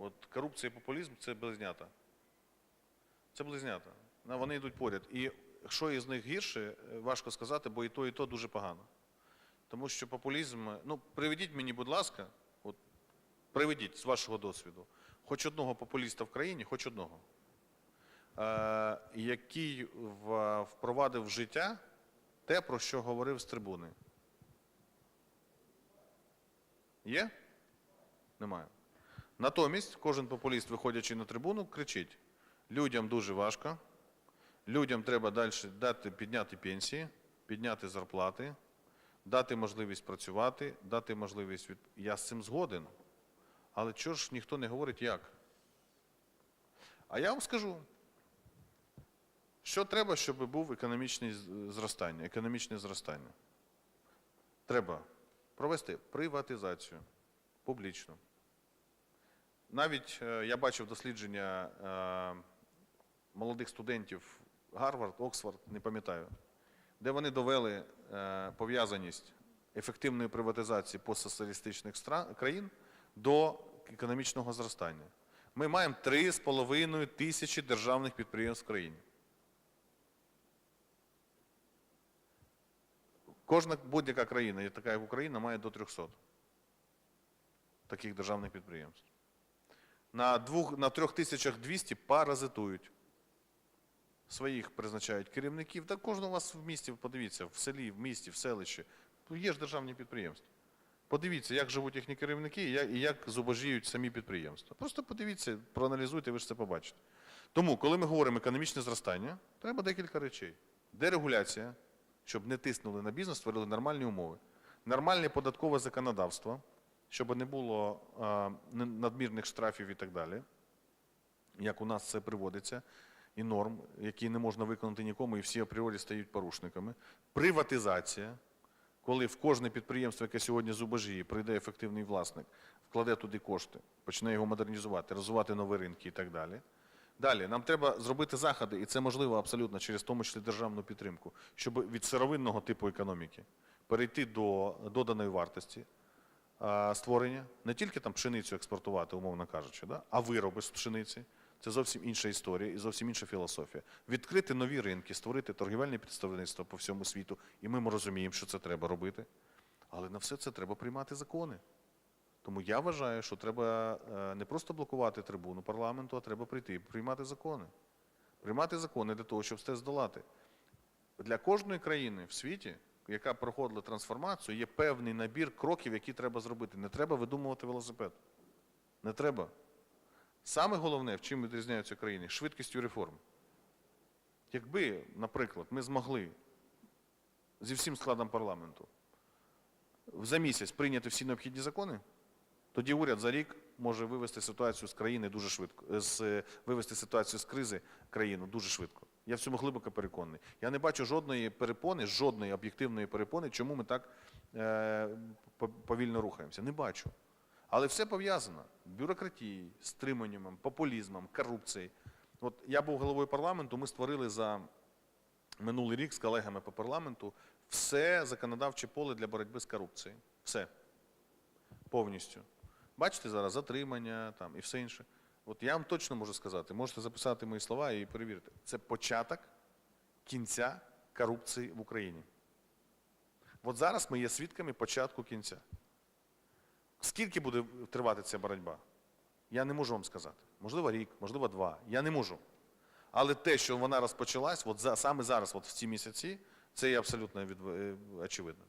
От корупція і популізм це близнята. Це близнята. Вони йдуть поряд. І що із них гірше, е, важко сказати, бо і то, і то дуже погано. Тому що популізм, ну, приведіть мені, будь ласка, от, приведіть з вашого досвіду, хоч одного популіста в країні, хоч одного, е, який в- впровадив в життя те, про що говорив з трибуни. Є? Немає. Натомість кожен популіст, виходячи на трибуну, кричить: людям дуже важко, людям треба далі дати, підняти пенсії, підняти зарплати, дати можливість працювати, дати можливість від. Я з цим згоден. Але чого ж ніхто не говорить як? А я вам скажу, що треба, щоб був економічне зростання, економічне зростання. Треба провести приватизацію публічно. Навіть е, я бачив дослідження е, молодих студентів Гарвард, Оксфорд, не пам'ятаю, де вони довели е, пов'язаність ефективної приватизації постсоціалістичних країн до економічного зростання. Ми маємо 3,5 тисячі державних підприємств в країні. Кожна будь-яка країна, така як Україна, має до 300 таких державних підприємств. На, двох, на 3200 паразитують. Своїх призначають керівників. Та кожного у вас в місті, подивіться, в селі, в місті, в селищі. Ну, Є ж державні підприємства. Подивіться, як живуть їхні керівники і як, і як зубожіють самі підприємства. Просто подивіться, проаналізуйте, ви ж це побачите. Тому, коли ми говоримо економічне зростання, треба декілька речей. Дерегуляція, щоб не тиснули на бізнес, створили нормальні умови. Нормальне податкове законодавство, щоб не було надмірних штрафів і так далі, як у нас це приводиться, і норм, які не можна виконати нікому, і всі апріорі стають порушниками. Приватизація, коли в кожне підприємство, яке сьогодні зубожіє, прийде ефективний власник, вкладе туди кошти, почне його модернізувати, розвивати нові ринки і так далі. Далі, нам треба зробити заходи, і це можливо абсолютно через тому числі державну підтримку, щоб від сировинного типу економіки перейти до доданої вартості створення, не тільки там пшеницю експортувати, умовно кажучи, да, а вироби з пшениці. Це зовсім інша історія і зовсім інша філософія. Відкрити нові ринки, створити торгівельне представництво по всьому світу, і ми розуміємо, що це треба робити. Але на все це треба приймати закони. Тому я вважаю, що треба е, не просто блокувати трибуну парламенту, а треба прийти і приймати закони. Приймати закони для того, щоб це здолати. Для кожної країни в світі, яка проходила трансформацію, є певний набір кроків, які треба зробити. Не треба видумувати велосипед. Не треба. Саме головне, в чим відрізняються країни, швидкістю реформ. Якби, наприклад, ми змогли зі всім складом парламенту за місяць прийняти всі необхідні закони, тоді уряд за рік може вивести ситуацію з країни дуже швидко, з, е, вивести ситуацію з кризи країну дуже швидко. Я в цьому глибоко переконаний. Я не бачу жодної перепони, жодної об'єктивної перепони, чому ми так е, повільно рухаємося. Не бачу. Але все пов'язано бюрократією, стриманням, популізмом, корупцією. От я був головою парламенту, ми створили за минулий рік з колегами по парламенту все законодавче поле для боротьби з корупцією. Все. Повністю. Бачите зараз затримання там, і все інше. От я вам точно можу сказати, можете записати мої слова і перевірити. Це початок кінця корупції в Україні. От зараз ми є свідками початку кінця. Скільки буде тривати ця боротьба? Я не можу вам сказати. Можливо, рік, можливо, два. Я не можу. Але те, що вона розпочалась, от за, саме зараз, от в ці місяці, це є абсолютно від, е, очевидно.